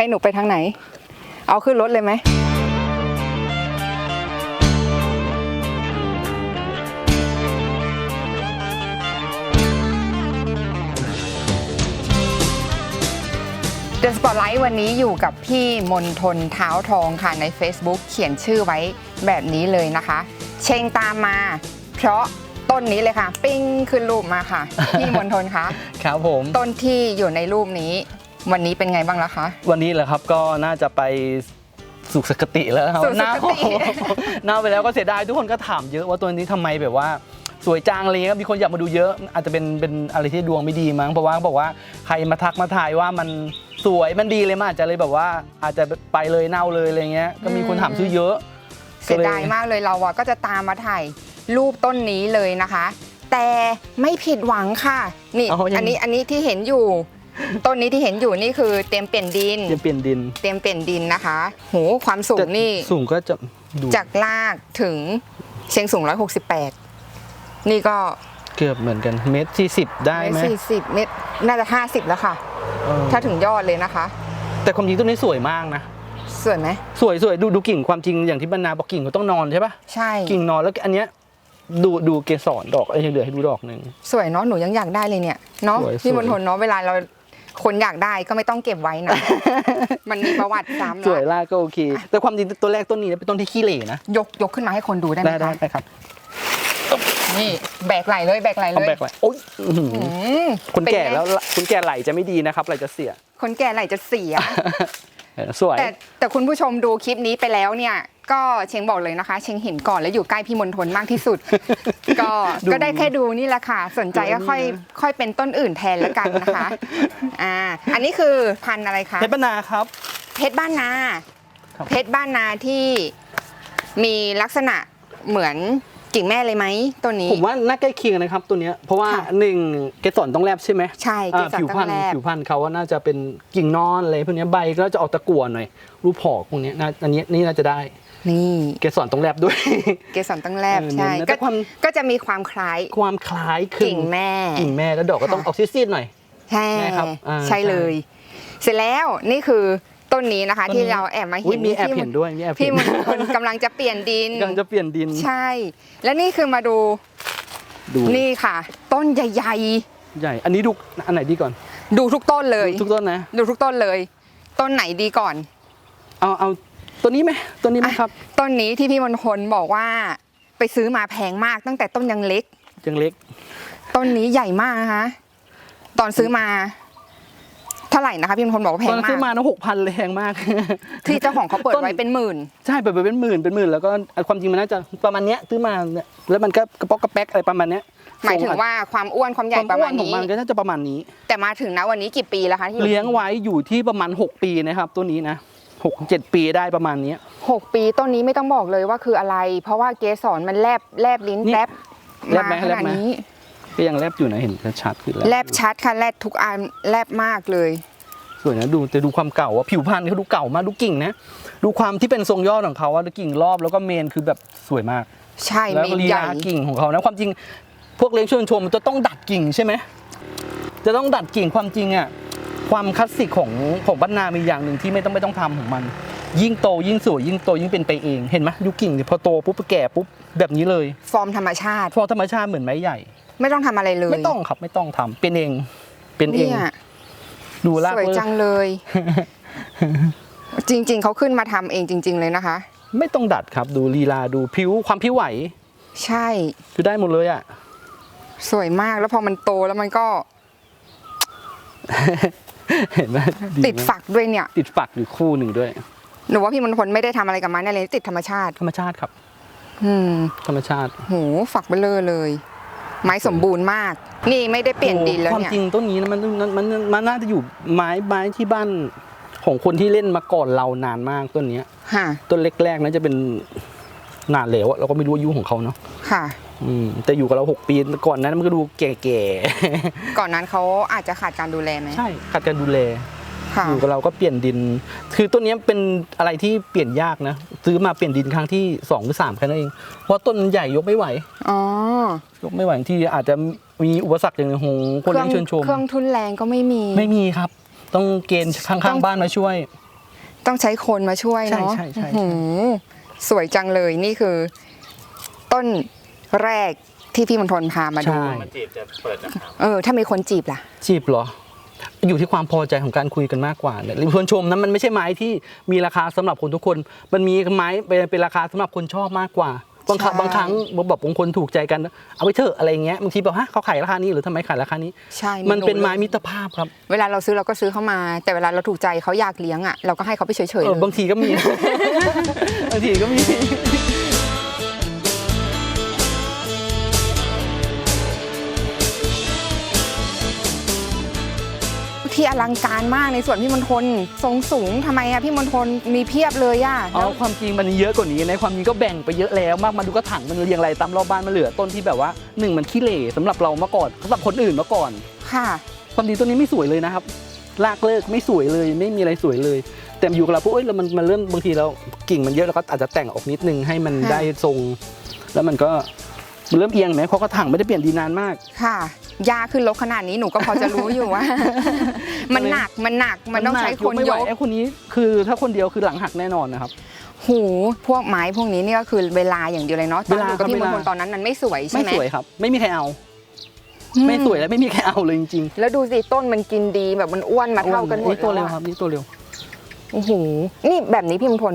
ให้หนูไปทางไหน เอาขึ้นรถเลยไหมเดอะสปอตไลท์วันนี้อยู่กับพี่มนทนเท้าทองค่ะใน Facebook เขียนชื่อไว้แบบนี้เลยนะคะ เชงตามมา เพราะต้นนี้เลยค่ะ ปิ้งขึ้นรูปมาค่ะ พี่มนทนคะครับผม ต้นที่อยู่ในรูปนี้ วันนี้เป็นไงบ้างแล้วคะ วันนี้แหละครับก็น่าจะไปสุขสกติแล้วครับสุขสกติหน้าไปแล้วก็เสียดายทุกคนก็ถามเยอะว่าตัวนี้ทำไมแบบว่าสวยจังอะไรเงี้ยมีคนอยากมาดูเยอะ อาจจะเป็นเป็นอะไรที่ดวงไม่ดีมั้งเพราะว่าเขาบอกว่าใครมาทักมาถ่ายว่ามันสวยมันดีเลยมันอาจจะเลยแบบว่า อาจจะไปเลยเน่าเลยอะไรเงี้ยก็มีคนถามซื้อเยอะ เสียดายมากเลยเราอะก็จะตามมาถ่ายรูปต้นนี้เลยนะคะ แต่ไม่ผิดหวังค่ะ นี่ เอายัง อันนี้อันนี้ที่เห็นอยู่ ต้นนี้ที่เห็นอยู่นี่คือเต็มเปลี่ยนดิน จะเปลี่ยนดินเต็มเปลี่ยนดินนะคะ โห ความสูงแต่นี่ สูงก็จะดูจากลากถึงเชียงสูง 168 นี่ก็เกือบเหมือนกันเมตรสี่สิบได้ไหมสี่สิบเมตรน่าจะ 50 แล้วค่ะ เออถ้าถึงยอดเลยนะคะ แต่ความจริงต้นนี้สวยมากนะสวยไหม สวยสวยดูดูกิ่งความจริงอย่างที่บรรณาบอกกิ่งเขาต้องนอนใช่ปะใช่ กิ่งนอนแล้วอันเนี้ยดูดูเกสรดอกไอ้ยเหลือให้ดูดอกหนึ่ง สวยเนาะหนูยังอยากได้เลยเนี่ยเนาะสวยพี่สวยมณฑลเนาะเวลาเรา คนอยากได้ก็ไม่ต้องเก็บไว้นะ มันมีประวัติซ้ำสวยละลากก็โอเค แต่ความจริงตัวแรกต้นนี้เป็นต้นที่ขี้เหร่นะยกยกขึ้นมาให้คนดูได้ไหมได้ได้คะได้ครับนี่แบกไหลเลยแบกไหลเลเอายแบกไว้โอ๊ยอื้อหืออืมคนแก่เป็นไงแล้วคนแก่ไหลจะไม่ดีนะครับไหลจะเสียคนแก่ไหลจะเสีย เออสวย แต่แต่คุณผู้ชมดูคลิปนี้ไปแล้วเนี่ย ก็เชงบอกเลยนะคะ เชงเห็นก่อนแล้วอยู่ใกล้พี่มนทนมากที่สุด ก็ดูก็ได้แค่ดูนี่แหละค่ะ สนใจก็ดูนี่ค่อยนะค่อยเป็นต้นอื่นแทนแล้วกันนะคะอ่าอันนี้คือพันธุ์อะไรคะเพชรบรรณาครับ เพชรบ้านนา ครับ เพชรบ้านนาที่มีลักษณะเหมือนกิ่งแม่เลยไหมต้นนี้ ผมว่าน่าใกล้เคียงนะครับตัวเนี้ยเพราะว่าค่ะ หนึ่งเกสรต้องแลบใช่ไหมใช่เกอ่าสรผิวต้พัอนงธุ์แลบผิวพันธุ์เขาว่าน่าจะเป็นกิ่งนอนอะไรพวกเนี้ยใบก็จะออกตะกั่วหน่อยรูปผอกพวกเนี้ยน่าอันนี้นี่น่าจะได้ นี่เกสรต้องแลบด้วย เกสรต้องแลบเออใช่เน้นนะแต่ก็ความก็จะมีความคล้ายความคล้ายคลึกิ่งแม่กิ่งแม่แล้วดอกก็ต้องค่ะออกซีดๆหน่อยใช่ใช่ครับอ่าใช่เลย เสร็จแล้วนี่คือต้นนี้นะคะต้นนี้ที่เราแอบมาอุ๊เห็ยนมีแอบที่เห็นด้วยมีแอบพี่เห็นมณฑลกำลังจะเปลี่ยนดินกำลังจะเปลี่ยนดิน ใช่ และนี่คือมาดูดูนี่ค่ะ ต้นใหญ่ใหญ่ อันนี้ดูอันไหนดีก่อนๆดูทุกต้นเลยดูทุกต้นนะ ดูทุกต้นเลย ต้นไหนดีก่อน เอาเอา ตัวนี้ไหมตัวนี้ไหมครับ ต้นนี้ที่พี่มณฑลบอกว่าไปซื้อมาแพงมากตั้งแต่ต้นยังเล็ก ยังเล็ก ต้นนี้ใหญ่มากนะคะ ตอนซื้อมา เท่าไหร่นะคะพี่มณฑลบอกว่าแพตองนมาซื้อกมานะหกพันเลยแพงมาก ที่เจ้าของเขาเปิดต้นไว้เป็นหมื่น ใช่เปิดไปเป็นหมื่นเป็นหมื่นแล้วก็ความจริงมันน่าจะประมาณเนี้ยซื้อมาเนี่ยแล้วมันก็กระป๊อกกระแป๊กอะไรประมาณเนี้ยหมายถึงว่าความอ้วนความใหญ่ความประอ้วมาณนของนี้มันก็น่าจะประมาณนี้ แต่มาถึงนะวันนี้กี่ปีแล้วคะที่เลี้ยงไว้อยู่ที่ประมาณ 6 ปีนะครับ ตัวนี้นะ หกเจ็ดปีได้ประมาณเนี้ย หกปีต้นนี้ไม่ต้องบอกเลยว่าคืออะไร เพราะว่าเกสรมันแลบแลบลิ้นนี่แลบแลบไหมมาขแลบนาดไหม นี้ ก็ยังแลบอยู่นะเห็นชัดๆคือแลบชัดค่ะแลบทุกอันแลบมากเลย สวยนะดูแต่ดูความเก่าว่าผิวพรรณเขาดูเก่ามากดูกิ่งนะดูความที่เป็นทรงยอดของเขาว่ากิ่งรอบแล้วก็เมนคือแบบสวยมาก ใช่แล้วเมก็นลีใหญ่ลากิ่งของเขานะความจริงพวกเลี้ยงชวนชมมันจะต้องดัดกิ่งใช่ไหมจะต้องดัดกิ่งความจริงอะ ความคลาสสิกของของบ้านนามีอย่างหนึ่งที่ไม่ต้องไม่ต้องทำของมัน ยิ่งโตยิ่งสวยยิ่งโตยิ่งเป็นไปเองเห็นไหมดูกิ่งเนี่ยพอโตปุ๊บแก่ปุ๊บแบบนี้เลยฟอร์มธรรมชาติพอธรรมชาติเหมือนไม้ใหญ่ ไม่ต้องทำอะไรเลยไม่ต้องครับไม่ต้องทำเป็นเองเป็นเองเนี่ยดูลากสวยเลยจังเลย จริง ๆเขาขึ้นมาทำเองจริง ๆ เลยนะคะ ไม่ต้องดัดครับ ดูลีลาดูผิวความผิวไหวใช่คือได้หมดเลยอะ สวยมากแล้วพอมันโตแล้วมันก็ เห็นไหมติดไหมฝักด้วยเนี่ย ติดฝักอยู่คู่หนึ่งด้วย หนูว่าพี่มณฑลไม่ได้ทำอะไรกับมันแน่เลยติดธรรมชาติ ธรรมชาติครับ อืม ธรรมชาติโหฝักเบลอเลย ไม้สมบูรณ์มาก นี่ไม่ได้เปลี่ยนดินแล้วความเนี่ยจริงต้นนี้นะมันมันมันมันน่าจะอยู่ไม้ไม้ที่บ้านของคนที่เล่นมาก่อนเรานานมากต้นเนี้ยค่ะต้นเล็กแรกๆนั้นจะเป็นนานแล้วอะเราก็ไม่รู้อายุของเขาเนาะค่ะ อืมแต่อยู่กับเราหกปีก่อนนั้นมันก็ดูแก่ก่อนนั้นเขาอาจจะขาดการดูแลไหมๆใช่ขาดการดูแล ค่ะ อยู่กับเราก็เปลี่ยนดิน คือต้นเนี้ยเป็นอะไรที่เปลี่ยนยากนะ ซื้อมาเปลี่ยนดินครั้งที่สองหรือสามแค่นั้นเอง เพราะต้นมันใหญ่ยกไม่ไหว อ๋อยกไม่ไหวที่อาจจะมีอุปสรรคอย่างหนึ่งของคนเลี้ยงชวนชม เครื่องทุนแรงก็ไม่มี ไม่มีครับ ต้องเกณฑ์ข้างๆบ้านมาช่วย ต้องใช้คนมาช่วยใช่เนาะใช่ใช่ อื้อหือสวยจังเลยนี่คือ ต้น แรกที่พี่มณฑลพามาดู ใช่ มาจีบจะเปิดนะครับเออ ถ้ามีคนจีบล่ะ จีบเหรอ อยู่ที่ความพอใจของการคุยกันมากกว่าเนี่ยชวนชมนั้นมันไม่ใช่ไม้ที่มีราคาสำหรับคนทุกคน มันมีไม้เป็นเป็นราคาสำหรับคนชอบมากกว่า บางครั้งใช่ บางครั้งแบบบางคนถูกใจกัน เอาไปเถอะอะไรเงี้ยบางทีแบบฮะเขาขายราคานี้หรือทำไมขายราคานี้ ใช่มันเป็นไม้ลยมิตรภาพครับเวลาเราซื้อเราก็ซื้อเข้ามา แต่เวลาเราถูกใจเขาอยากเลี้ยงอะเราก็ให้เขาไปเฉยๆเอเลอยบางทีก็มี บางทีก็มี ที่อลังการมากในส่วนพี่มณฑลทรงสูงทำไมอะพี่มณฑลมีเพียบเลยอะอ๋อแล้วความจริงมันเยอะกว่านี้ในความจริงก็แบ่งไปเยอะแล้วมากมาดูกระถางมันเรียงอะไรตามรอบบ้านมันเหลือต้นที่แบบว่าหนึ่งมันขี้เหร่สำหรับเราเมื่อก่อนสำหรับคนอื่นเมื่อก่อน ค่ะ ความจริงต้นนี้ไม่สวยเลยนะครับลากเลิกไม่สวยเลยไม่มีอะไรสวยเลย แต่อยู่กับเราปุ๊บเอ้ยแล้วมันมันเริ่มบางทีเรากิ่งมันเยอะเราก็อาจจะแต่งออกนิดนึงให้มันค่ะ ได้ทรง แล้วมันก็มัน เริ่มเอียงไหมเพราะกระถางไม่ได้เปลี่ยนดีนานมาก ค่ะยาขึ้นรถขนาดนี้หนูก็พอจะรู้อยู่ว่า มันหนักมันหนักมันต้องใช้คนไม่ยไหวกไอ้คนนี้คือถ้าคนเดียวคือหลังหักแน่นอนนะครับหูพวกไม้พวกนี้นี่ก็คือเวลาอย่างเดียวเลยเนาะตอนเวลาอยู่กับครับพี่มณฑลเวลาตอนนั้นมันไม่สวยใช่ไม่ไหมสวยครับ ไม่มีใครเอาอืไม่สวยและไม่มีใครเอาเลยจริงแล้วดูสิต้นมันกินดีแบบมันอ้วนๆมาเท่ากันหมดตัวเร็วแล้อะครับนี่ตัวเร็ว โอ้โหนี่แบบนี้พี่มณฑล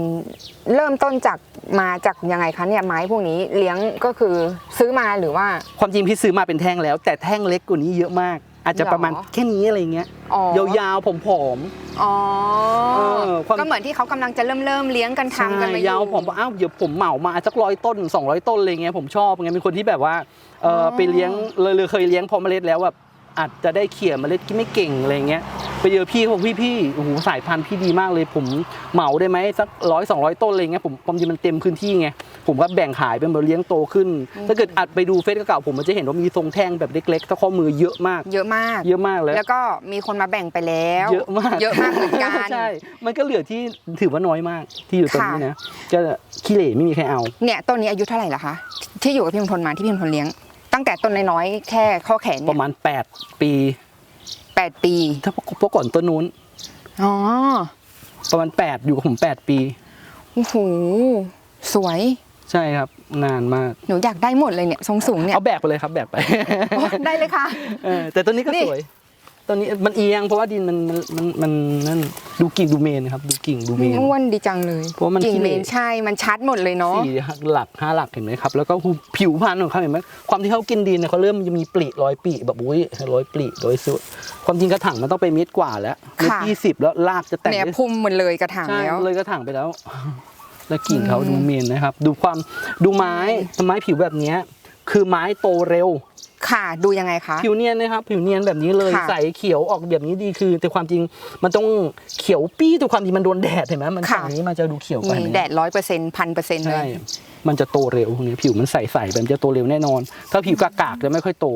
เริ่มต้นจากมาจากยังไงคะเนี่ยไม้พวกนี้เลี้ยงก็คือซื้อมาหรือว่า ความจริงพี่ซื้อมาเป็นแท่งแล้ว แต่แท่งเล็กกว่านี้เยอะมาก อาจจะประมาณหรอแค่นี้อะไรเงี้ยอ๋อยาวๆผอมอ๋อเออความก็เหมือนที่เขากำลังจะเริ่มเริ่มๆเลี้ยงกันๆทำกันมาอยู่ยาวผมบอกอ้าวเดี๋ยวผมเหมามาสักร้อยต้น 200 ต้นอะไรเงี้ยผมชอบไงเป็นคนที่แบบว่าเอออไปเลี้ยงเลยเลยเคยเลี้ยงพอเมล็ดแล้วแบบอาจจะได้เขี่ยเมล็ดที่ไม่เก่งอะไรเงี้ย ไปเจอพี่เขาบอกพี่พี่โอ้โหสายพันธุ์พี่ดีมากเลย ผมเหมาได้ไหมสักร้อยสองร้อยต้นอะไรเงี้ยผมความจริงมันเต็มพื้นที่ไงผมก็แบ่งขายเป็นแบบเลี้ยงโตขึ้น ถ้าเกิดอัดไปดูเฟซเก่าๆผมมันจะเห็นว่ามีทรงแท่งแบบเล็กๆถ้าข้อมือเยอะมาก เยอะมาก เยอะมากเลยแล้วก็มีคนมาแบ่งไปแล้ว เยอะมากเยอะมากเหมือนกันใช่มันก็เหลือที่ถือว่าน้อยมากที่อยู่ตรงนี้ค่ะนะก็ขี้เหร่ไม่มีใครเอาเนี่ยต้นนี้อายุเท่าไหร่ละคะที่อยู่กับพี่มณฑลมาที่พี่มณฑลเลี้ยง ตั้งแต่ต้นน้อยๆแค่ข้อแขนปเนี่ยระมาณ 8 ปี แปดปี ถ้าพวกก่อนต้นนู้น อ๋อ ประมาณ8อยู่กับผม8ปี โอ้โห สวย ใช่ครับ นานมาก หนูอยากได้หมดเลยเนี่ยทรงสูงเนี่ย เอาแบกไปเลยครับแบกไปโอ้ได้เลยค่ะ เออแต่ต้นนี้ก็นี่ สวย ต้นนี้มันเอียงเพราะว่าดินมันมันมันมันนั่นดูกิ่งดูเมนครับ ดูกิ่งดูเมน อ้วนดีจังเลยเพราะว่ามันกิ่งขี้เหเมร่นใช่ มันชัดหมดเลยเนาะ สี่หลักห้าหลักเห็นไหมครับ แล้วก็ผิวพรรณของเขาเห็นไหมความที่เขากินดินเนี่ยเขาเริ่มจะมีปลีรอยปลีแบบอุ้ยรอยปลีรอยสุดความจริงกระถางมันต้องไปเม็ดกว่าแล้วเม็ดค่ะ ยี่สิบแล้วรากจะแตกเนี่ยได้ พุ่มหมดเลยกระถางใช่แล้ว เลยกระถางไปแล้ว แล้วกิ่งเขาอืมดูเมนนะครับ ดูความดูไม้ไม้ผิวแบบเนี้ยคือไม้โตเร็ว ค่ะดูยังไงคะ ผิวเนียนนะครับผิวเนียนแบบนี้เลยค่ะใสเขียวออกแบบนี้ดีคือ แต่ความจริงมันต้องเขียวปี้แต่ความจริงมันโดนแดดเห็นไหมมันฝั่งนี้มันจะดูเขียวไปนี่แดดร้อยเปอร์เซ็นต์พันเปอร์เซ็นต์เลใช่ ย มันจะโตเร็วพวกนี้ผิวมันใสๆแบบมันจะโตเร็วแน่นอน ถ้าผิวกากๆจะไม่ค่อยโต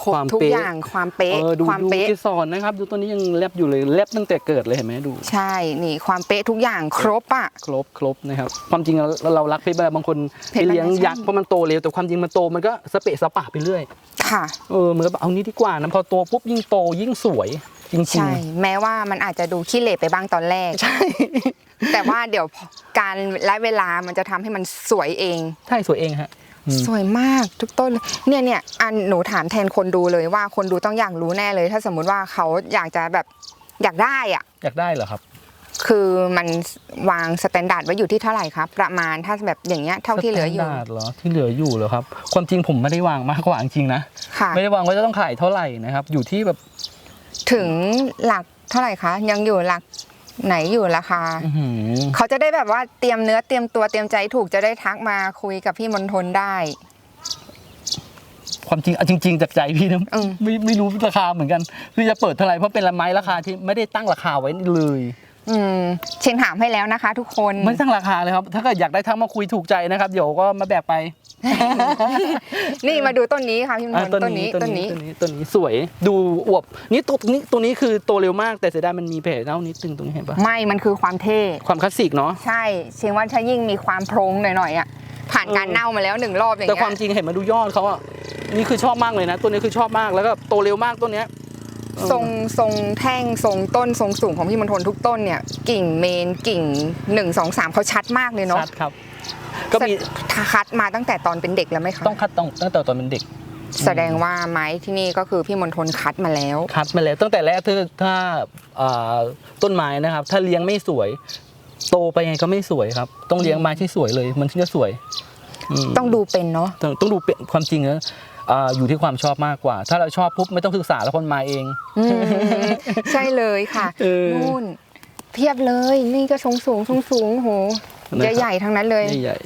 ครบทุกอย่างความเป๊ะเออดูความดูเป๊ะ เกสรนะครับ ดูตัวนี้ยังแลบอยู่เลยแลบตั้งแต่เกิดเลยเห็นไหมดู ใช่นี่ความเป๊ะทุกอย่างครบอะ ครบครบนะครับ ความจริงเราเรารักเพชรบางคนเพไปชรเลี้ยงบ้านนายักษ์เพราะมันโตเร็วแต่ความจริงมันโตมันก็สเปะสปะไปเรื่อยค่ะ เออเหมือนกับเอานี้ดีกว่านะพอโตปุ๊บยิ่งโตยิ่งสวยจริงๆใช่ แม้ว่ามันอาจจะดูขี้เหร่ไปบ้างตอนแรก ใช่ แต่ว่าเดี๋ยวการและเวลามันจะทำให้มันสวยเองใช่สวยเองฮะอืม สวยมากทุกต้นเลยเนี่ยเนี่ยอันหนูถามแทนคนดูเลยว่าคนดูต้องอยากรู้แน่เลย ถ้าสมมุติว่าเขาอยากจะแบบอยากได้อะ อยากได้เหรอครับ คือมันวางสแตนดาร์ดไว้อยู่ที่เท่าไหร่ครับ ประมาณถ้าแบบอย่างเงี้ยเท่าที่เหลืออยู่สแตนดาร์ดเหรอที่เหลืออยู่เหรอครับ ความจริงผมไม่ได้วางมากกว่าจริงๆนะค่ะไม่ได้วางว่าจะต้องขายเท่าไหร่นะครับ อยู่ที่แบบ ถึงหลักเท่าไหร่คะยังอยู่หลัก ไหนอยู่ราคาอื้อหือเขาจะได้แบบว่าเตรียมเนื้อเตรียมตัวเตรียมใจถูกจะได้ทักมาคุยกับพี่มนทนได้ ความจริงเอาจริง ๆ จากใจพี่นะอืมไม่ไม่รู้ราคาเหมือนกัน คือจะเปิดเท่าไหร่เพราะเป็นละไม้ราคาที่ไม่ได้ตั้งราคาไว้เลย อืมเชงถามให้แล้วนะคะ ทุกคนไม่ตั้งราคาเลยครับ ถ้าเกิดอยากได้ทั้งมาคุยถูกใจนะครับ เดี๋ยวก็มาแบกไป นี่มาดูต้นนี้ค่ะพี่มนอะทนต้นนี้ต้นนี้ต้นนี้ต้นนี้สวย ดูอวบนี่ตัวนี้ตัวนี้คือโตเร็วมากแต่เสียดายมันมีแผลเน่านิดนึงตรงนี้เห็นปะไม่มันคือความเท่ความคลาสสิกเนาะใช่ เชงว่าถ้ายิ่งมีความโพรงหน่อยๆอะผ่านการเออเน่ามาแล้วหนึ่งรอบอย่างแต่เงี้ความยจริงเห็นมาดูยอดเขาอะนี่คือชอบมากเลยนะ ตัวนี้คือชอบมากแล้วก็โตเร็วมากตัวเนี้ย ทรงทรงแท่งทรงต้นทรงสูงของพี่มณฑลทุกต้นเนี่ยกิ่งเมนกิ่งหนึ่งสองสามเขาชัดมากเลยเนาะชัดครับ ก็มีคัดมาตั้งแต่ตอนเป็นเด็กแล้วไหมคะต้องคัดต้องตั้งแต่ตอนเป็นเด็ก แสดงว่าไม้ที่นี่ก็คือพี่มณฑลคัดมาแล้ว คัดมาแล้ว ตั้งแต่แรกถ้าถ้าอ่าต้นไม้นะครับ ถ้าเลี้ยงไม่สวย โตไปไงก็ไม่สวยครับ ต้องเลี้ยงไม้ที่สวยเลย มันถึงจะสวยมต้องดูเป็นเนาะต้องต้องดูเป็นความจริงนะ อ่าอยู่ที่ความชอบมากกว่า ถ้าเราชอบปุ๊บไม่ต้องศึกษาแล้วคนมาเอง อืมใช่เลยค่ะเออนู่นเพียบเลยนี่ก็สูงสูงสูงสูงโหนะครับ ใหญ่ๆทั้งนั้นเลย ใหญ่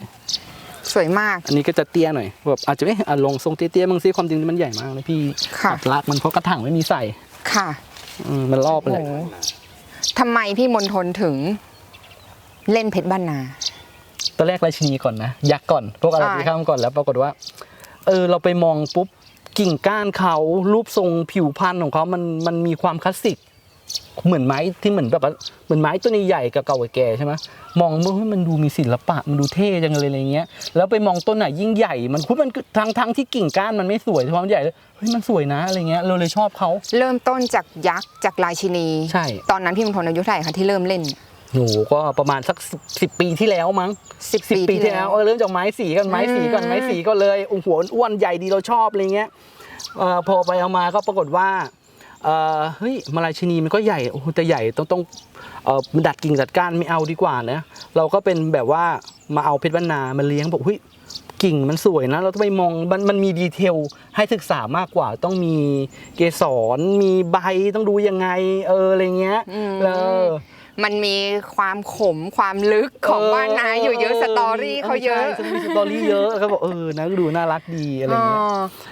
สวยมาก ๆอันนี้ก็จะเตี้ยหน่อยแบบอาจจะไม่อะลงทรงเตี้ยๆบางทีความจริงมันใหญ่มากเลยพี่ค่ะ อัดรักมันเพราะกระถางไม่มีใส่ค่ะอืมมันรอบไปโอ้เลยโหทำไมพี่มณฑลถึง เล่นเพชรบ้านนา ตอนแรกราชินีก่อนนะยักษ์ก่อนพวกอะไรอ่า ที่ข้ามก่อนแล้วปรากฏว่า เออเราไปมองปุ๊บกิ่งก้านเขารูปทรงผิวพรรณของเขามันมันมีความคลาสสิก เหมือนไม้ที่เหมือนแบบว่าเหมือนไม้ต้นใหญ่กับเก่าแก่ใช่ไหมมองว่าเฮ้มันดูมีศิลปะมันดูเท่จังเลยอะไรเงี้ย แล้วไปมองต้นไหนยิ่งใหญ่ มันคุณมันทั้งทั้งที่กิ่งก้านมันไม่สวยแต่พอมันใหญ่เฮ้ยมันสวยนะอะไรเงี้ยเราเลยชอบเขาเริ่มต้นจากยักษ์จากรายชินี ใช่ ตอนนั้นพี่มณฑลอายุเท่าไหร่คะที่เริ่มเล่น หนูก็ประมาณสักสิบปีที่แล้วมั้งสิบสิบปีปีที่ที่แล้แล้ววเออเริ่มจากไม้สีกันไม้สีก่อนอืมไม้สีก็เลยโอ้โหอ้วนใหญ่ดีเราชอบอะไรเงี้ยเอ่อพอไปเอามาก็ปรากฏว่าเออเฮ้ยมาลายชนีมันก็ใหญ่โอ้โหแต่ใหญ่ต้องต้องเออมันดัดกิ่งดัดก้านไม่เอาดีกว่านะเราก็เป็นแบบว่ามาเอาเพชรบรรนามาเลี้ยงบอกเฮ้ยกิ่งมันสวยนะเราต้องไปมองมันมันมีดีเทลให้ศึกษามากกว่า ต้องมีเกสรมีใบต้องดูยังไงเอออะไรเงี้ยอืมเออ มันมีความขมความลึกของบ้านนาอยู่เยอะสตอรี่เขาเยอะใช่มีสตอรี่เยอะก็บอกเออนะก็ดูน่ารักดีอะไรอ๋อเงี้ย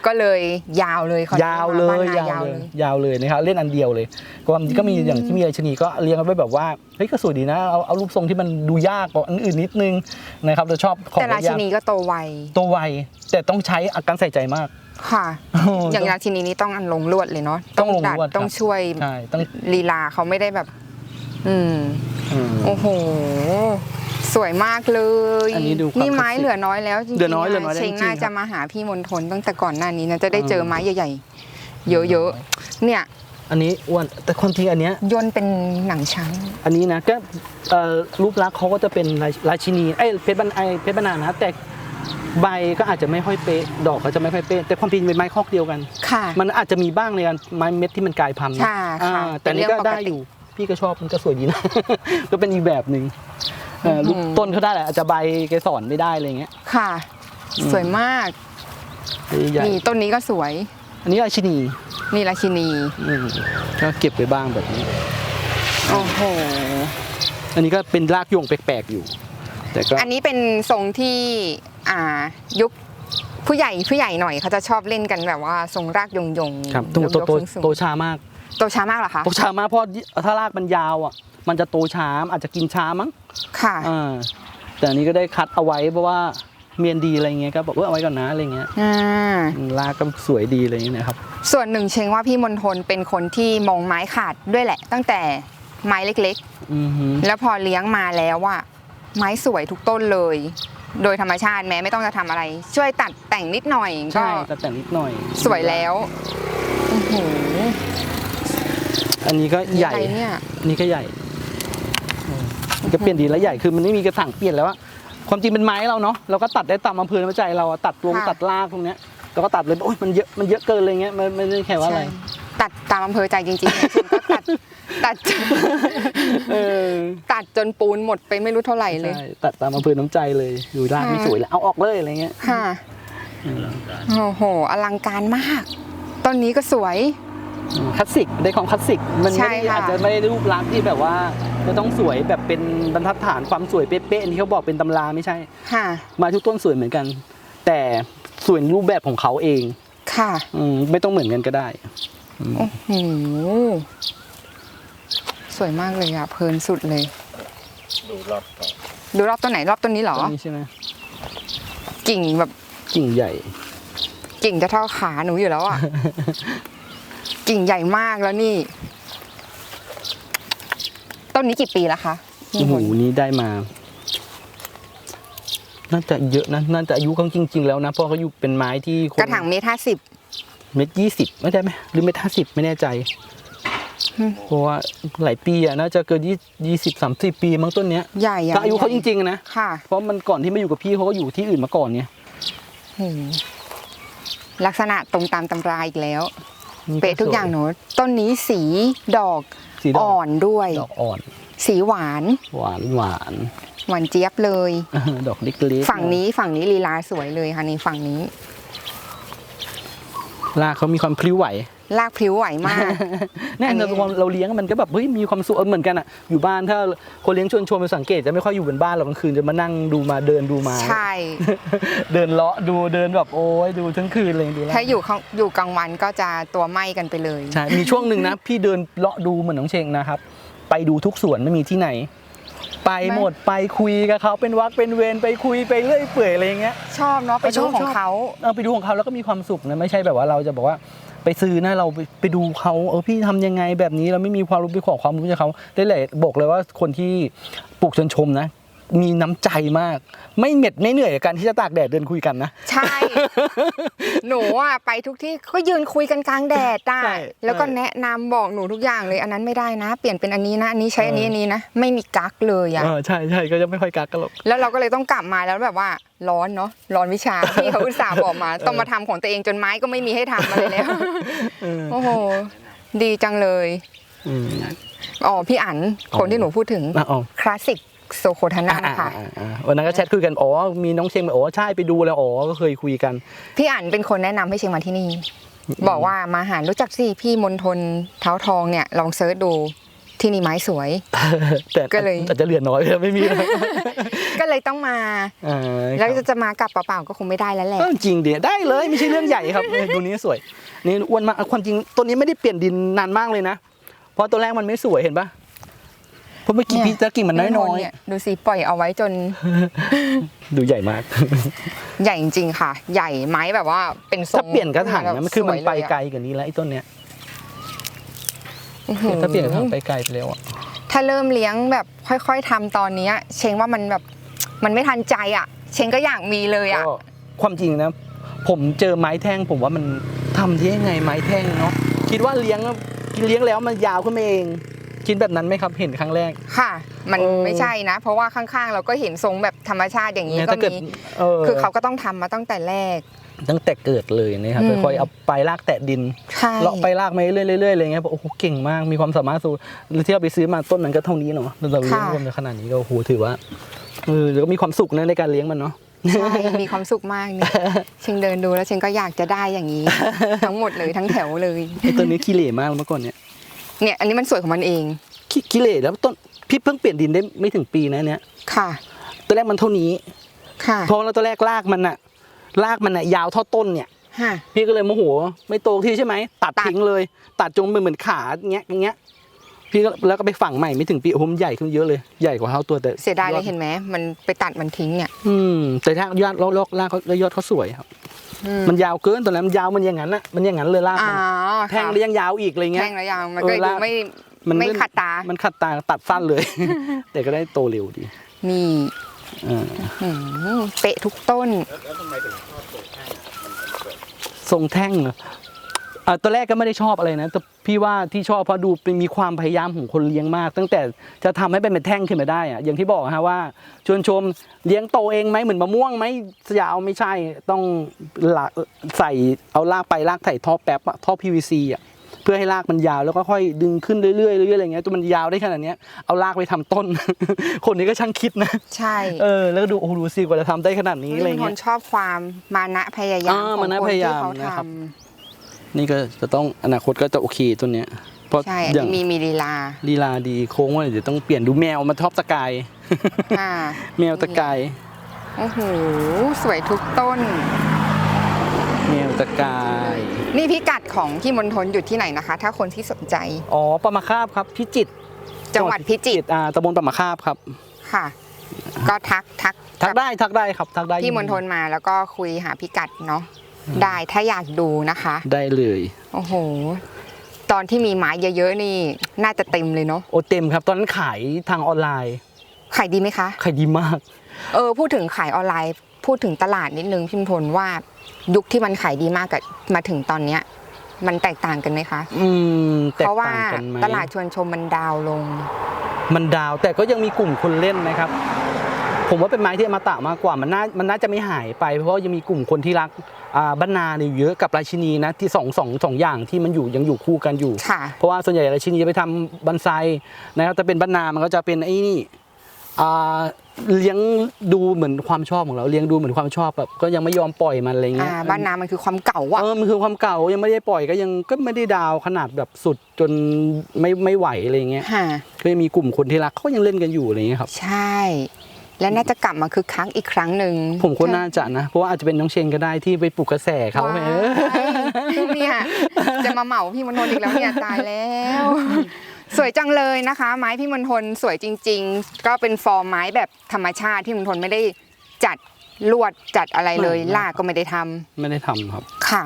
ก็เลยยาวเลยขอโทษยาวเลบ้นยนยาวเลยยาวเลยนะครับเล่นอันเดียวเลยก็ก็มีอย่างที่มีราชนีก็เลี้ยงไว้แบบว่าเฮ้ยก็สวยดีนะเอาเอารูปทรงที่มันดูยากกว่าอันอื่นนิดนึงนะครับเราชอบของแต่ราชินีก็โตไวตัวไวแต่ต้องใช้อาการใส่ใจมากค่ะ อย่างราชินีนี้ต้องอันลงลวดเลยเนาะต้องลงดัดลวดต้องครับช่วยใช่ต้องลีลาเขาไม่ได้แบบ อืมอืม โอ้โห สวยมากเลยอันนี้ดูความนี่ไม้คลาสสิกเหลือน้อยแล้วจริงๆเหลือน้อยเหลือน้อยแล้วเชงจริงๆน่าครัจะบ มาหาพี่มนทนตั้งแต่ก่อนหน้านี้นะจะได้เจออืมไม้ใหญ่ๆ เยอะๆ เนี่ยอันนี้อ้วนแต่ความจริงอันเนี้ย ย่นเป็นหนังช้าง อันนี้นะก็เอ่อรูปลักษณ์เขาก็จะเป็นราราชินีเอ้ยเพชรบันไอเพชรบรรณานะแต่ใบก็อาจจะไม่ค่อยเป๊ะดอกก็จะไม่ค่อยเป๊ะแต่ความจริงเป็นไม้คอกเดียวกัน ค่ะ มันอาจจะมีบ้างในการไม้เม็ดที่มันกลายพันธุ์นะค่ะค่ะอ่าแต่นี่ก็เป็นเรื่องปกติ ได้อยู่ พี่ก็ชอบมันก็สวยดีนะ ก็เป็นอีกแบบหนึ่งเอ่อลูกอืมต้นเขาได้แหละอาจจะใบเกสรไม่ได้อะไรเงี้ยค่ะอืมสวยมาก ใหญ่นี่ต้นนี้ก็สวยอันนี้ราชินีนี่ราชินี อืมก็เก็บไว้บ้างแบบนี้ โอ้โห อันนี้ก็เป็นรากโยงแปลกๆอยู่ แต่ก็อันนี้เป็นทรงที่อ่ายุคผู้ใหญ่ผู้ใหญ่หน่อยเขาจะชอบเล่นกันแบบว่าทรงรากยงยงๆครับโตโตโตยกๆสูงๆโตช้ามาก โตช้ามากเหรอคะ โตช้ามากเพราะถ้ารากมันยาวอะ มันจะโตช้าอาจจะกินช้ามั้ง ค่ะอ่าแต่อันนี้ก็ได้คัดเอาไว้เพราะว่าเมียนดีอะไรเงี้ยก็บอกว่าเอาไว้ก่อนนะอะไรเงี้ยอ่าอืมรากก็สวยดีอะไรอย่างเงี้ยนะครับส่วนหนึ่งเชงว่าพี่มนทนเป็นคนที่มองไม้ขาดด้วยแหละ ตั้งแต่ไม้เล็กอือฮึๆแล้วพอเลี้ยงมาแล้วว่าไม้สวยทุกต้นเลย โดยธรรมชาติแม้ไม่ต้องจะทำอะไร ช่วยตัดแต่งนิดหน่อยก็ใช่แต่แต่งนิดหน่อยสวยแล้วอื้อหื ออันนี้ก็ใหญ่อะไรเนี่ย อันนี้ก็ใหญ่อืมก็เปลี่ยนดีแล้วใหญ่คือมันไม่มีกระถางเปลี่ยนแล้วอะความจริงเป็นไม้เราเนาะเราก็ตัดได้ตามอำเภอใจเราอะตัดลงค่ะ ตัดรากตรงเนี้ยเราก็ตัดเลยโอ้ยมันเยอะมันเยอะเกินเลยเงี้ยมันไม่ได้แค่ว่าอะไร ใช่ตัดตามอำเภอใจจริงๆเนี่ยเชงก็ตัดตัดเออตัดจนปูนหมดไปไม่รู้เท่าไหร่เลย ใช่ตัดตามอำเภอน้ำใจเลยดูรากไม่ค่ะสวยแล้วเอาออกเลยอะไรเงี้ยค่ะอืมโอ้โห อลังการมาก ต้นนี้ก็สวย คลาสสิกได้ของคลาสสิก มันใช่ไม่ได้ค่ะ อาจจะไม่ได้รูปลักษณ์ที่แบบว่า จะต้องสวยแบบเป็นบรรทัดฐานความสวยเป๊ะๆอันที่เขาบอกเป็นตำราไม่ใช่ ค่ะมาทุกต้นสวยเหมือนกัน แต่สวยในรูปแบบของเขาเองค่ะอืมไม่ต้องเหมือนกันก็ได้ โอ้โห สวยมากเลยอะเพลินสุดเลยดูรอบต่อดูรอบต้นไหนรอบต้นนี้เหรอ ต้นนี้ใช่ไหมกิ่งแบบกิ่งใหญ่ กิ่งจะเท่าขาหนูอยู่แล้วอะ กิ่งใหญ่มากแล้วนี่ ต้นนี้กี่ปีแล้วคะโอ้โหนี้ได้มา น่าจะเยอะนะ น่าจะอายุเขาจริง ๆ แล้วนะ เพราะเขาอยู่เป็นไม้ที่คนกระถางเมตรห้าสิบ เม็ดยี่สิบไม่ได้ไหมหรือเม็ดห้าสิบไม่แน่ใจอืมเพราะว่าหลายปีอะ น่าจะเกินยี่ยี่สิบสามสิบปีมั้งต้นเนี้ย ใหญ่อะถ้าอายุเขาจริงๆอะนะ ค่ะ เพราะมันก่อนที่มาอยู่กับพี่เขาก็อยู่ที่อื่นมาก่อนเนี่ยอืมลักษณะตรงตามตำราอีกแล้วนี่ เป๊ะทุกอย่างหนู ต้นนี้สีดอกสีดอกอ่อนด้วย ดอกอ่อน สีหวาน หวานหวานหวานเจี๊ยบเลย ดอกเล็กๆฝั่งนี้ฝั่งนี้ลีลาสวยเลยค่ะนี่ฝั่งนี้ รากเขามีความพลิ้วไหว ลากพลิ้วไหวมากแน่อันนี้เราเราเลี้ยงมันก็แบบเฮ้ยมีความสุขเออเหมือนกันอะอยู่บ้านถ้าคนเลี้ยงชวนชวนไปสังเกตจะไม่ค่อยอยู่บนบ้านหรอกกลางคืนจะมานั่งดูมาเดินดูมาใช่ เดินเลาะดูเดินแบบโอ้ยดูทั้งคืนเลยดูแลถ้าอยู่ข้างอยู่กลางวันก็จะตัวไหม้กันไปเลยใช่มีช่วงหนึ่งนะ พี่เดินเลาะดูเหมือนน้องเชงนะครับ ไปดูทุกสวนไม่มีที่ไหน ไปหมดไปคุยกับเขาเป็นวักเป็นเวรไปคุยไปเรื่อยเปื่อยอะไรอย่างเงี้ยชอบเนาะไปชดูอบของชอบเขาเออไปดูของเขาแล้วก็มีความสุขนะไม่ใช่แบบว่าเราจะบอกว่า ไปซื้อนะเราไปไปดูเขาเออพี่ทำยังไงแบบนี้เราไม่มีความรู้ไปขอความรู้จากเขาได้เลยบอกเลยว่าคนที่ปลูกชนชมนะ มีน้ำใจมาก ไม่เหน็ดไม่เหนื่อยกับการที่จะตากแดดเดินคุยกันนะ ใช่ หนูอะไปทุกที่ก็ยืนคุยกันกลางแดดได้ ใช่แล้วก็ใช่แนะนำบอกหนูทุกอย่างเลยอันนั้นไม่ได้นะ เปลี่ยนเป็นอันนี้นะอันนี้ใช้อันนี้เอออั อันนี้นะไม่มีกักเลยอะเออใช่ใช่ก็จะไม่ค่อยกักกันหรอก แล้วเราก็เลยต้องกลับมาแล้วแบบว่าร้อนเนาะร้อนวิชาพี่เขาอุตส่าห์บอกมา ต้องมาทำของตัวเองจนไม้ก็ไม่มีให้ทำอะไรแล้ว เออโอ้โหดีจังเลย อืม อ๋อพี่อั๋นอ๋อคนที่หนูพูดถึง อะอ๋อ คลาสสิก โซโคทานะอ่าค่ะอ่าอ่าวันนั้นก็แชทคุยกันอ๋อมีน้องเชงบอกอ๋อใช่ไปดูแล้วอ๋อก็เคยคุยกัน พี่อั๋นเป็นคนแนะนำให้เชียงมาที่นี่ บอกว่ามาหารู้จักสิพี่มนทนเท้าทองเนี่ยลองเซิร์ชดูที่นี่ไม้สวย แต่ก็เลยอาจจะเหลือน้อยไม่มีก็เลยต้องมา อ่าแล้วครับจะจะมากลับเปล่าๆก็คงไม่ได้แล้วแหละ เออจริงดิได้เลยไม่ใช่เรื่องใหญ่ครับเนี่ยดูนี้สวยนี่อ้วนมากความจริงต้นนี้ไม่ได้เปลี่ยนดินนานมากเลยนะเพราะตัวแรกมันไม่สวยเห็นปะ เพราะเมื่อกี้เนี่ย พี่ตะกิ่งมันน้อยเยดูสิปล่อยเอาไว้จนๆ ดูใหญ่มาก ใหญ่จริงๆค่ะ ใหญ่ไม้แบบว่าเป็นทรงถ้าเปลี่ยนกระถางนะมันคือมันไปไกลสวยเลยกว่านี้แล้วไอ้ต้นเนี้ยอะอื้อหือ ถ้าเปลี่ยนกระถางไปไกลไปแล้วอะถ้าเริ่มเลี้ยงแบบค่อย ๆทำตอนเนี้ยเชงว่ามันแบบมันไม่ทันใจอะ เชงก็อยากมีเลยอะ ก็ความจริงนะ ผมเจอไม้แท่ง ผมว่ามันทำที่ยังไงไม้แท่งเนาะคิดว่าเลี้ยงเลี้ยงแล้วมันยาวขึ้นมาเอง คิดแบบนั้นไหมครับเห็นครั้งแรก ค่ะ มันเออไม่ใช่นะ เพราะว่าข้างๆ เราก็เห็นทรงแบบธรรมชาติอย่างนี้เนี่ยก็ถ้าเกิดมีเออคือเขาก็ต้องทำมาตั้งแต่แรกตั้งแต่เกิดเลยนะครับอืมค่อยๆเอาปลายรากแตะดินใช่เลาะไปลากมาเรื่อยๆเรื่อยๆอะไรเงี้ยบอกโอ้โหเก่งมากมีความสามารถสูงแล้วที่เราไปซื้อมาต้นมันก็เท่านี้เนาะเราเลี้ยงรวมในขนาดนี้ก็โอ้โหถือว่าเออแล้วก็มีความสุขนะในการเลี้ยงมันเนาะใช่มีความสุขมากเนี่ยเชงเดินดูแล้วเชงก็อยากจะได้อย่างนี้ ทั้งหมดเลยทั้งแถวเลยไอ้ต้นนี้ขี้เหร่มากเมื่อก่อนเนี่ย เนี่ยอันนี้มันสวยของมันเองขี้ขี้เหร่แล้วต้นพี่เพิ่งเปลี่ยนดินได้ไม่ถึงปีนะเนี่ยค่ะตอนแรกมันเท่านี้ค่ะเพราะเราตอนแรกรากมันอะรากมันอะยาวเท่าต้นเนี่ยฮะพี่ก็เลยโมโหไม่โตที่ใช่ไหมตัดตัดทิ้งเลย ตัดจนมันเหมือนขาอย่างเงี้ยอย่างเงี้ยพี่ก็แล้วก็ไปฝังใหม่ไม่ถึงปีโอ้โหมันใหญ่ขึ้นเยอะเลยใหญ่กว่าเท่าตัวแต่เสียดายเลยเห็นไหมมันไปตัดมันทิ้งเนี่ยอืมแต่ถ้ายอดลอกลอกรากเขาแล้วยอดเขาสวยครับอื มันยาวเกินตอนนั้นมันยาวมันอย่างนั้นอะมันอย่างนั้นเลยรากอ๋อมันอะค่ะแทงแล้วยังยาวอีกอะไรเงี้แทยงแล้วยังมันเออก็ดูลากไม่มันไม่เล่นขัดตา มันขัดตาตัดสั้นเลย แต่ก็ได้โตเร็วดี นี่อ่าหืมเป๊ะทุกต้น แล้วทำไมถึงชอบตัวแท่งอะมันมันเกิดทรงแท่งเหรออ่า ตอนแรกก็ไม่ได้ชอบอะไรนะแต่พี่ว่าที่ชอบเพราะดูเป็นมีความพยายามของคนเลี้ยงมาก ตั้งแต่จะทำให้เป็นเป็นแท่งขึ้นมาได้อะอย่างที่บอกฮะว่าชวนชมเลี้ยงโตเองไหมเหมือนมะม่วงไหมยาวไม่ใช่ต้องหลักใส่เอาลากไปลากใส่ท่อแป๊บอะท่อ PVC อะเพื่อให้รากมันยาวแล้วก็ค่อยดึงขึ้นเรื่อยๆเรื่อยๆอะไรเงี้ยจนมันยาวได้ขนาดเนี้ยเอารากไปทำต้น คนนี้ก็ช่างคิดนะ ใช่เออแล้วก็ดูโอ้โหดูสิกว่าจะทำได้ขนาดนี้อะไรเป็นคเงี้นยชอบความมานะพยายามอ่าของมานะคนพยาที่ยามเขานะทครับ นี่ก็จะต้องอนาคตก็จะโอเคตัวเนี้ยเพราะำใช่อันอย่างนี้มีมีลีลาลีลาดีโค้งว่าเดี๋ยวต้องเปลี่ยนดูแมวมาท็อปตะกายอ่าแมวตะกายโอ้โห สวยทุกต้น แมวตะกาย นี่พิกัดของพี่มณฑลอยู่ที่ไหนนะคะ ถ้าคนที่สนใจ อ๋อปะมาคาบครับ พิจิตรจังหวัดพิจิตรอ่าตำบลปะมาคาบครับ ค่ะ ก็ทักทักทักได้ทักได้ครับทักได้พี่มณฑลมาแล้วก็คุยหาพิกัดเนาะ ได้ถ้าอยากดูนะคะ ได้เลย โอ้โห ตอนที่มีไม้เยอะๆนี่ น่าจะเต็มเลยเนาะโอเต็มครับ ตอนนั้นขายทางออนไลน์ขายดีไหมคะขายดีมาก เออพูดถึงขายออนไลน์ พูดถึงตลาดนิดนึงพี่มณฑลว่ายุคที่มันขายดีมากกับมาถึงตอนเนี้ย มันแตกต่างกันไหมคะอืมแตเพกราะว่าต่างกันไหมตลาดชวนชมมันดาวน์ลง มันดาวแต่ก็ยังมีกลุ่มคนเล่นนะครับ ผมว่าเป็นไม้ที่อมตะมากกว่ามันน่ามันน่าจะไม่หายไปเพราะว่ายังมีกลุ่มคนที่รักอ่า บ้านนาเนี่ยเยอะกับราชินีนะที่สองสองสองอย่างที่มันอยู่ยังอยู่คู่กันอยู่ค่ะเพราะว่าส่วนใหญ่ราชินีจะไปทำบันไซนะครับแต่เป็นบ้านนามันก็จะเป็นไอ้นี่อ่าเลี้ยงดูเหมือนความชอบของเราเลี้ยงดูเหมือนความชอบแบบก็ยังไม่ยอมปล่อยมันอะไรเงี้อ่ายบ้านนามันคือความเก่าอะเออมันคือความเก่ายังไม่ได้ปล่อยก็ยังก็ไม่ได้ดาวขนาดแบบสุดจนไม่ไม่ไหวอะไรเงี้ยค่ะก็ยังมีกลุ่มคนที่รักเขายังเล่นกันอยู่อะไรเงี้ยครับ ใช่ และน่าจะกลับมาคึกคักอีกครั้งหนึ่งผมก็น่าจะนะ เพราะว่าอาจจะเป็นน้องเชนก็ได้ที่ไปปลุกกระแสเขาว้ายเออเนี่ยจะมาเหมาพี่มณฑลอีกแล้วเนี่ยตายแล้ว สวยจังเลยนะคะ ไม้พี่มณฑลสวยจริง ๆ ก็เป็นฟอร์มไม้แบบธรรมชาติที่มณฑลไม่ได้จัดลวดจัดอะไรเลยไม่ลากก็ไม่ได้ทำไม่ได้ทำครับค่ะ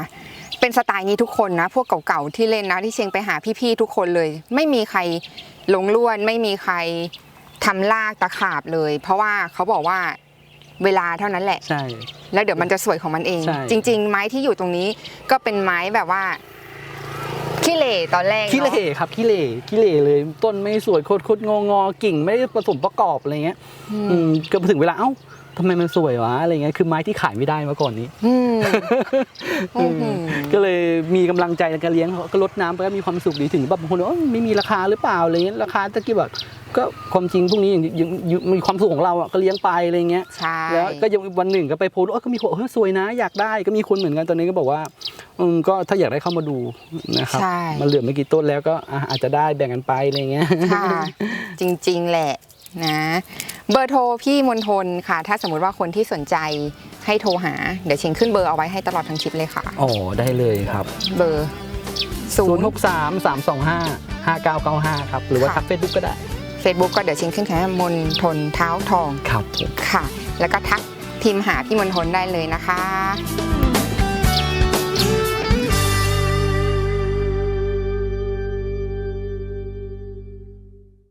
เป็นสไตล์นี้ทุกคนนะ พวกเก่าๆที่เล่นนะที่เชียงไปหาพี่ๆทุกคนเลย ไม่มีใครหลงลวนไม่มีใคร ทำลากตะขาบเลย เพราะว่าเขาบอกว่าเวลาเท่านั้นแหละ ใช่ แล้วเดี๋ยวมันจะสวยของมันเองใช่จริง ๆ ไม้ที่อยู่ตรงนี้ก็เป็นไม้แบบว่าขี้เหร่ตอนแรกขี้เหเนาะร่ครับขี้เหร่ขี้เหร่เลย ต้นไม่สวยโคตรโคตรงองอกิ่งไม่ได้ผสมประกอบอะไรเงี้ยอือืมมก็ถึงเวลาเอ้า ทำไมมันสวยวะอะไรเงี้ยคือไม้ที่ขายไม่ได้มาก่อนนี้อืมอื้อหือก็เลยมีกำลังใจในการเลี้ยงก็ลดน้ำไปก็มีความสุขดีถึงแบบบางคนว่าเอ้ยไม่มีราคาหรือเปล่าอะไรเงี้ยราคาตะกี้แบบก็ความจริงพวกนี้ยังยังยังมีความสุขของเราอะก็เลี้ยงไปอะไรเงี้ยใช่แล้วก็ยังวันหนึ่งก็ไปโพสต์ว่าเออก็มีคนเออสวยนะ อยากได้ก็มีคนเหมือนกันตอนนี้ก็บอกว่าอืมก็ถ้าอยากได้เข้ามาดูนะครับใช่มันเหลือไม่กี่ต้นแล้วก็อะอาจจะได้แบ่งกันไปอะไรเงี้ยค่ะจริง ๆ แหละ นะเบอร์โทรพี่มนทนค่ะ ถ้าสมมุติว่าคนที่สนใจให้โทรหา เดี๋ยวเชงขึ้นเบอร์เอาไว้ให้ตลอดทั้งคลิปเลยค่ะ อ๋อได้เลยครับ เบอร์ศูนย์0 6 3 3 2 5 5 9 9 5 ครับ หรือว่าค่ะทักเฟซบุ๊กก็ได้ เฟซบุ๊กก็เดี๋ยวเชงขึ้นแค่มนทนเท้าทองครับผม ค่ะ แล้วก็ทักพิมพ์หาพี่มนทนได้เลยนะคะ